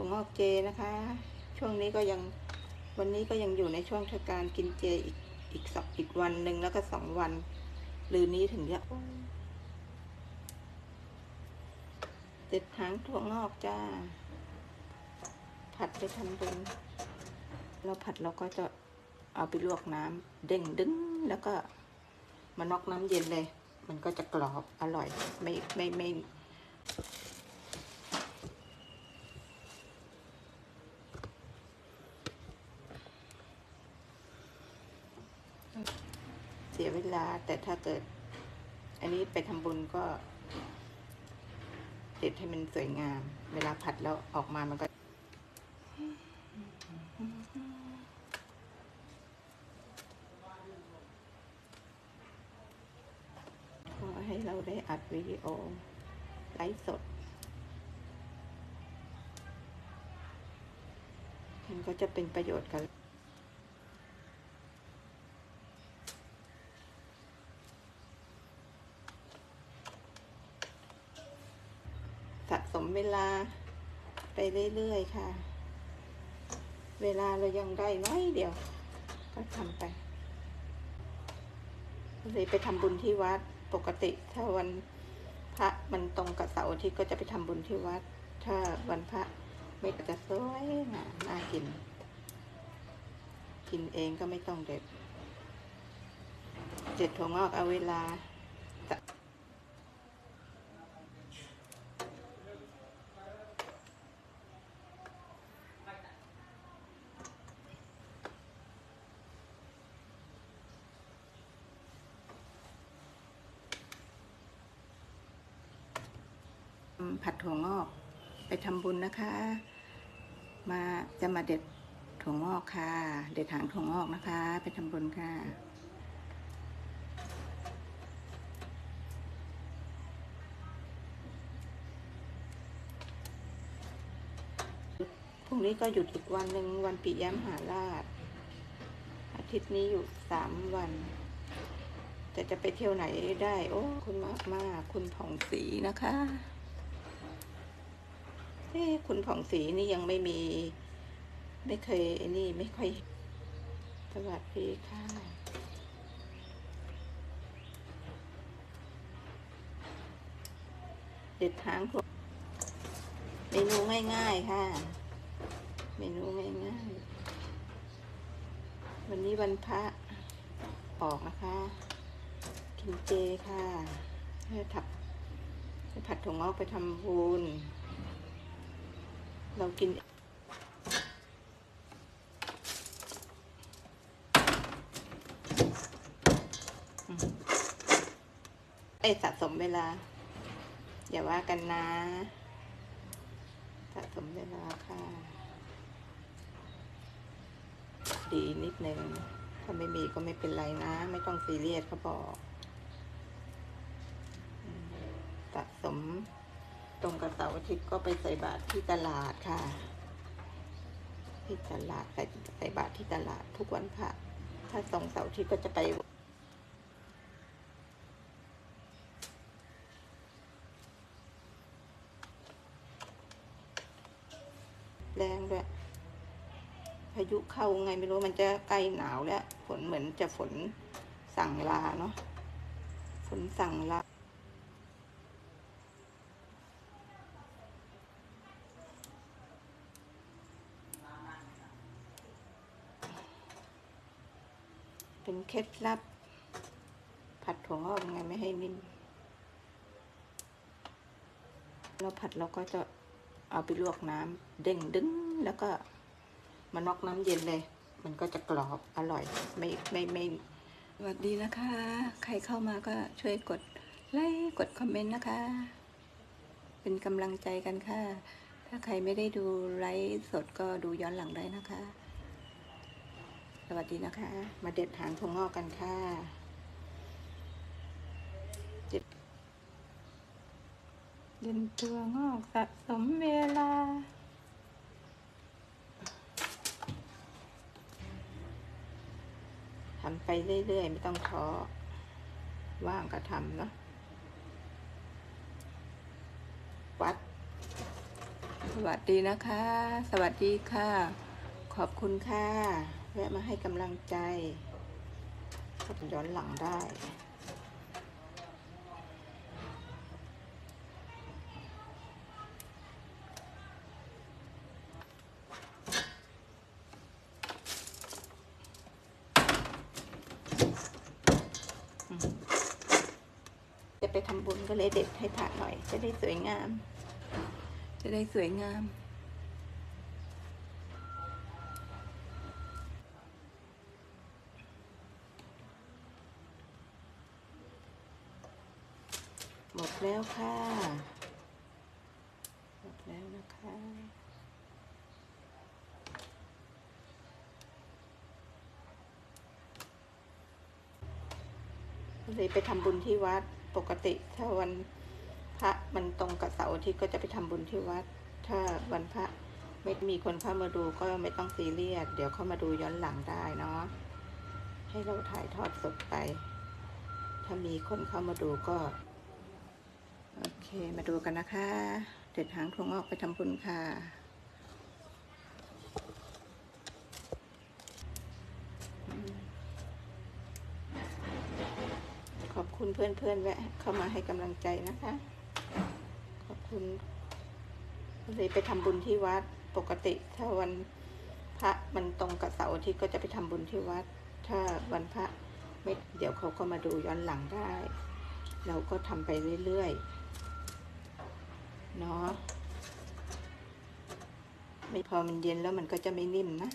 ถั่วงอกเจนะคะ ช่วงนี้ก็ยังวันนี้ก็ยังอยู่ในช่วงเทศกาลกินเจอีกอีกสองอีกวันหนึ่งแล้วก็สองวันหรือนี้ถึงจะเด็ดหางถั่วงอกจ้า ผัดไปทำบุญเราผัดเราก็จะเอาไปลวกน้ำเด้งดึงแล้วก็มานอกน้ำเย็นเลย มันก็จะกรอบอร่อย ไม่ไม่ไม่ สียเวลา แต่ถ้าเกิด อันนี้ไปทำบุญก็เด็ดให้มันสวยงาม เวลาผัดแล้วออกมามันก็ขอให้เราได้อัดวิดีโอไลฟ์สดมันก็จะเป็นประโยชน์กับ สะสม เวลาไปเรื่อยๆค่ะ เวลาเรายังได้น้อยเดียว ก็ทำไปเลยไปทำบุญที่วัดปกติ ถ้าวันพระมันตรงกับเสาร์อาทิตย์ก็จะไปทำบุญที่วัด ถ้าวันพระไม่ก็จะสวยงามน่ากิน กินเองก็ไม่ต้องเด็ด เจ็ดถั่วงอกเอาเวลา อืม ผัดถั่วงอก ไปทำบุญนะคะ มาจะมาเด็ดถั่วงอกค่ะ เด็ดหางถั่วงอกนะคะ ไปทำบุญค่ะพรุ่งนี้ก็หยุดอีกวันหนึ่งวันปิยมหาราช อาทิตย์นี้อยู่สามวันแต่จะไปเที่ยวไหนได้ โอ้ คุณมากมากคุณผ่องศรีนะคะ อ้คุณผ่องศรีนี่ยังไม่มี ไม่เคยนี่ไม่ค่อย สวัสดีค่ะ เด็ดหางพวกเมนูง่ายๆค่ะ เมนูง่ายๆ วันนี้วันพระออกนะคะ กินเจค่ะให้ถับให้ผัดถั่วงอกไปทำบุญ เรากิน เอ้สะสมเวลา อย่าว่ากันนะ สะสมเวลาค่ะ ดีนิดนึง ถ้าไม่มีก็ไม่เป็นไรนะ ไม่ต้องซีเรียสเขาบอกสะสม ตรงกับเสาร์อาทิตย์ก็ไปใส่บาตรที่ตลาดค่ะ ที่ตลาดใส่ใส่บาตรที่ตลาดทุกวันพระถ้าตรงเสาร์อาทิตย์ก็จะไปแรงด้วยพายุเข้าไงไม่รู้มันจะใกล้หนาวแล้ว ฝนเหมือนจะฝนสั่งลาเนาะฝนสั่งลา เป็นเคล็ดลับ ผัดถั่วงอกยังไงไม่ให้นิ่มเราผัดเราก็จะเอาไปลวกน้ำเด้งดึงแล้วก็มานอกน้ำเย็นเลย มันก็จะกรอบอร่อย ไม่ไม่ไม่สวัสดีนะคะ ใครเข้ามาก็ช่วยกดไลค์กดคอมเมนต์นะคะ เป็นกำลังใจกันค่ะ ถ้าใครไม่ได้ดูไลฟ์สดก็ดูย้อนหลังได้นะคะ สวัสดีนะคะ มาเด็ดหางถั่วงอกกันค่ะเด็ดเด็ดตัวงอกสะสมเวลาทำไปเรื่อยๆ ไม่ต้องท้อว่างก็ทำเนาะวัดวัสดีนะคะ สวัสดีค่ะ ขอบคุณค่ะ แวะมาให้กำลังใจก็ย้อนหลังได้ จะไปทำบุญก็เลยเด็ดให้พระหน่อย จะได้สวยงาม จะได้สวยงาม แล้วค่ะหมดแล้วนะคะเลยไปทำบุญที่วัดปกติถ้าวันพระมันตรงกับเสาร์อาทิตย์ก็จะไปทำบุญที่วัด ถ้าวันพระไม่มีคนเข้ามาดูก็ไม่ต้องซีเรียสเดี๋ยวเข้ามาดูย้อนหลังได้เนาะให้เราถ่ายทอดสดไป ถ้ามีคนเข้ามาดูก็ เค มาดูกันนะคะ เด็ดหางถั่วงอกไปทำบุญค่ะ ขอบคุณเพื่อนๆแวะเข้ามาให้กำลังใจนะคะ ขอบคุณเลยไปทำบุญที่วัด ปกติถ้าวันพระมันตรงกับเสาร์อาทิตย์ก็จะไปทำบุญที่วัด ถ้าวันพระไม่เดี๋ยวเขาก็มาดูย้อนหลังได้ เราก็ทำไปเรื่อยๆ เนาะไม่พอมันเย็นแล้วมันก็จะไม่นิ่มนะ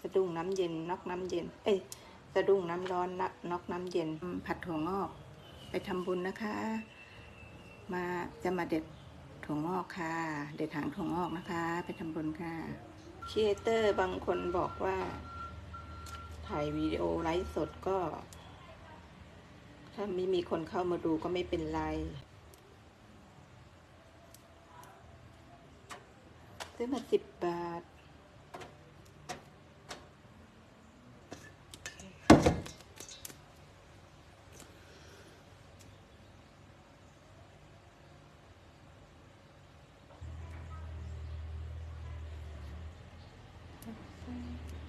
สะดุ้งน้ำเย็นนอกน้ำเย็น เอ้ยสะดุ้งน้ำร้อนนักนอกน้ำเย็นผัดถั่วงอก ไปทำบุญนะคะ มาจะมาเด็ดถั่วงอกค่ะ เด็ดหางถั่วงอกนะคะ ไปทำบุญค่ะครีเอเตอร์บางคนบอกว่า ถ่ายวีดีโอไลฟ์สดก็ ถ้าไม่มีคนเข้ามาดูก็ไม่เป็นไร ซื้อมาสิบบาท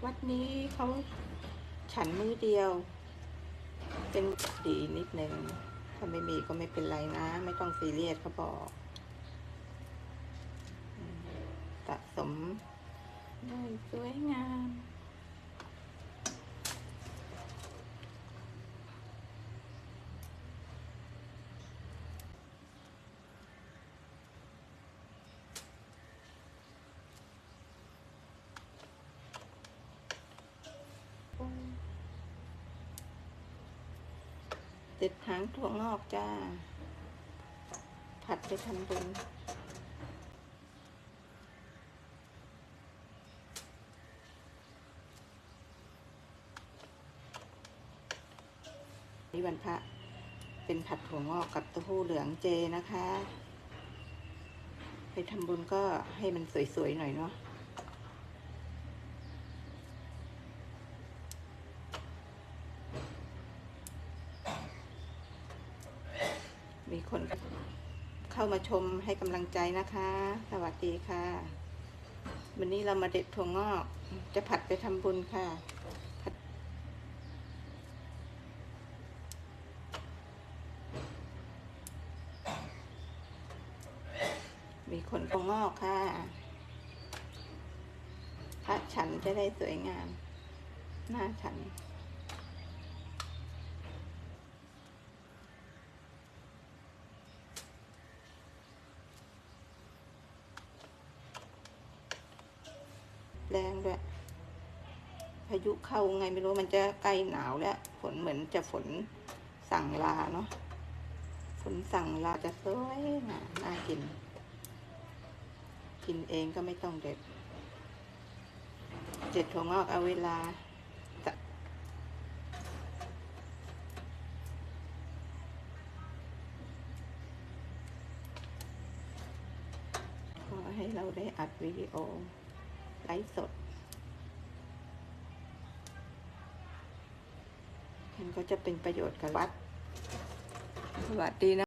วัดนี้เขาฉันมือเดียว เป็นดีนิดนึงถ้าไม่มีก็ไม่เป็นไรนะ ไม่ต้องซีเรียสเขาบอกอืมสะสมได้สวยงาม เด็ดหางถั่วงอกจ้า ผัดไปทำบุญนี่วันพระเป็นผัดถั่วงอกกับเต้าหู้เหลืองเจนะคะ ไปทำบุญก็ให้มันสวยๆหน่อยเนาะ มีคนเข้ามาชมให้กำลังใจนะคะ สวัสดีค่ะ วันนี้เรามาเด็ดถั่วงอก จะผัดไปทำบุญค่ะมีคนถั่วงอกค่ะ พระฉันจะได้สวยงาม หน้าฉัน แรงด้วยพายุเข้าไงไม่รู้มันจะใกล้หนาวแล้ว ฝนเหมือนจะฝนสั่งลาเนาะฝนสั่งลาจะสวยงามน่ากิน กินเองก็ไม่ต้องเด็ด เด็ดถั่วงอกเอาเวลาขอให้เราได้อัดวิดีโอ ไลฟ์สดมันก็จะเป็นประโยชน์กับวัด สวัสดีนะ